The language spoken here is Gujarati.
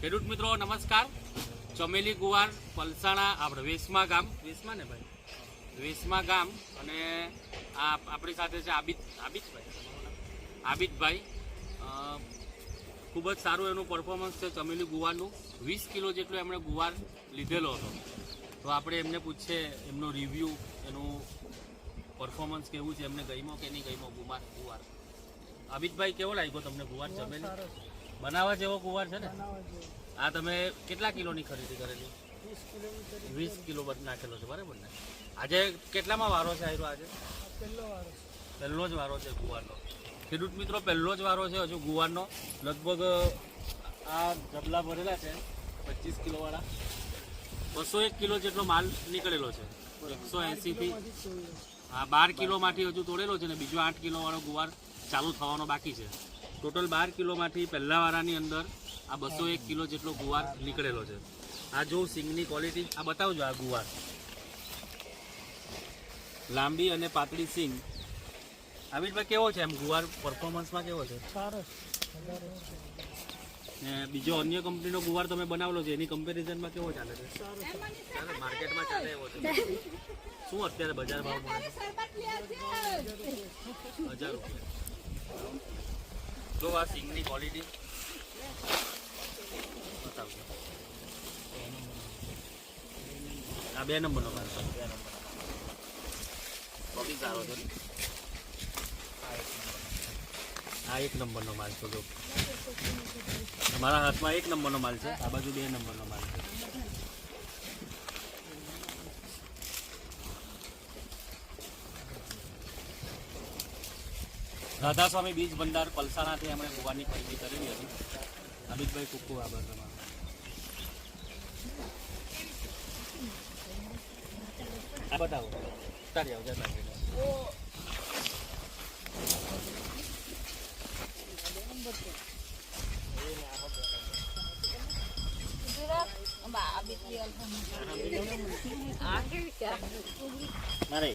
ખેડૂત મિત્રો નમસ્કાર. ચમેલી ગુવાર પલસાણા આપણે વેસમા ગામ. વેસમા ને ભાઈ. વેસમા ગામ અને આ આપણી સાથે છે આબિદ આબિદભાઈ. આબિદભાઈ. ખૂબ જ સારું એનું પરફોર્મન્સ છે ચમેલી ગુવારનું. વીસ કિલો જેટલો એમણે ગુવાર લીધેલો હતો. તો આપણે એમને પૂછીએ એમનો રિવ્યૂ એનું પરફોર્મન્સ કેવું છે એમને ગઈમો કે નહીં ગઈમો ગુમાર ગુવાર? આબિદભાઈ કેવો લાગ્યો તમને ગુવાર ચમેલી? બનાવવા જેવો ગુવાર છે ને? આ તમે કેટલા કિલોની ખરીદી કરેલી? વીસ કિલો બધ નાખેલો છે બરાબર ને? આજે કેટલામાં વારો છે આવ્યો આજે? પહેલો જ વારો છે ગુવારનો. ખેડૂત મિત્રો પહેલો જ વારો છે હજુ ગુવારનો. લગભગ આ જબલા ભરેલા છે પચીસ કિલોવાળા. બસો એક કિલો જેટલો માલ નીકળેલો છે. એકસો એંસીથી હા બાર કિલોમાંથી હજુ તોડેલો છે ને બીજો આઠ કિલોવાળો ગુવાર ચાલુ થવાનો બાકી છે. ટોટલ બાર કિલોમાંથી પહેલાંવાળાની અંદર આ બસો એક કિલો જેટલો ગુવાર નીકળેલો છે. આ જો સિંગની ક્વોલિટી આ બતાવજો આ ગુવાર. લાંબી અને પાતળી સિંગ. આવિદભાઈ કેવો છે એમ? ગુવાર પરફોર્મન્સમાં કેવો છે? ને બીજો અન્ય કંપનીનો ગુવાર તમે બનાવેલો છે એની કમ્પેરિઝનમાં કેવો ચાલે છે? ચાલે માર્કેટમાં ચાલે એવો છે. શું અત્યારે બજાર ભાવ મળે હજાર રૂપિયા. જો આ સિંગની ક્વોલિટી બતાવજો આ બે નંબરનો માલ છે. બે નંબર તો સારો છે? આ એક નંબરનો માલ છે, જો. તમારા હાથમાં એક નંબરનો માલ છે, આ બાજુ બે નંબરનો માલ છે. રાધા સ્વામી બીજ ભંડાર પલસાણાથી એમણે ગુવાની ખરીદી કરેલી હતી. અમિતભાઈ કુકુ આભાર તમારો આ બતાવો. તારી આવજો જતા રહેજો. ના રે.